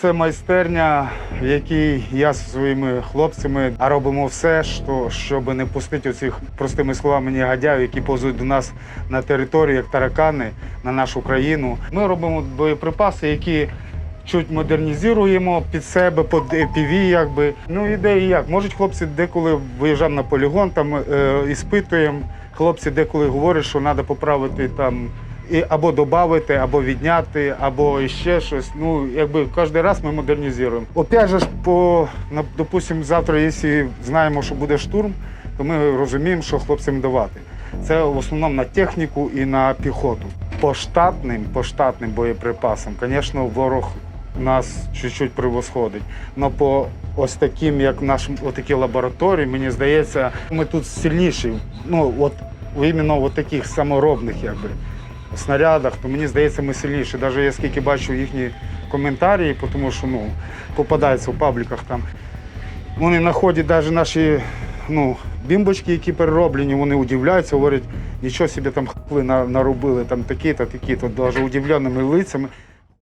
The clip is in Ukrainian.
Це майстерня, в якій я зі своїми хлопцями робимо все, що, щоб не пустити оцих простими словами негодяїв, які повзуть до нас на територію, як таракани, на нашу країну. Ми робимо боєприпаси, які чуть модернізуємо під себе, під FPV, якби. Ну ідеї як. Можуть хлопці деколи виїжджаємо на полігон, там е, іспитуємо. Хлопці деколи говорять, що треба поправити там. І або додати, або відняти, або ще щось. Ну, якби кожен раз ми модернізуємо. Опять же, по, на- допустим, завтра, якщо знаємо, що буде штурм, то ми розуміємо, що хлопцям давати. Це в основному на техніку і на піхоту. По штатним, по штатним боєприпасам, звісно, ворог нас чуть-чуть превосходить. Но по ось таким, як наш отакі лабораторії, мені здається, ми тут сильніші. Ну, от іменно от таких саморобних, якби снарядах, то мені здається, ми сильніші. Навіть я скільки бачу їхні коментарі, тому що ну, попадаються в пабліках там. Вони знаходять навіть наші ну, бімбочки, які перероблені, вони удивляються, говорять, нічого собі там хли наробили, там такі-то, такі-то, навіть удивленими лицями.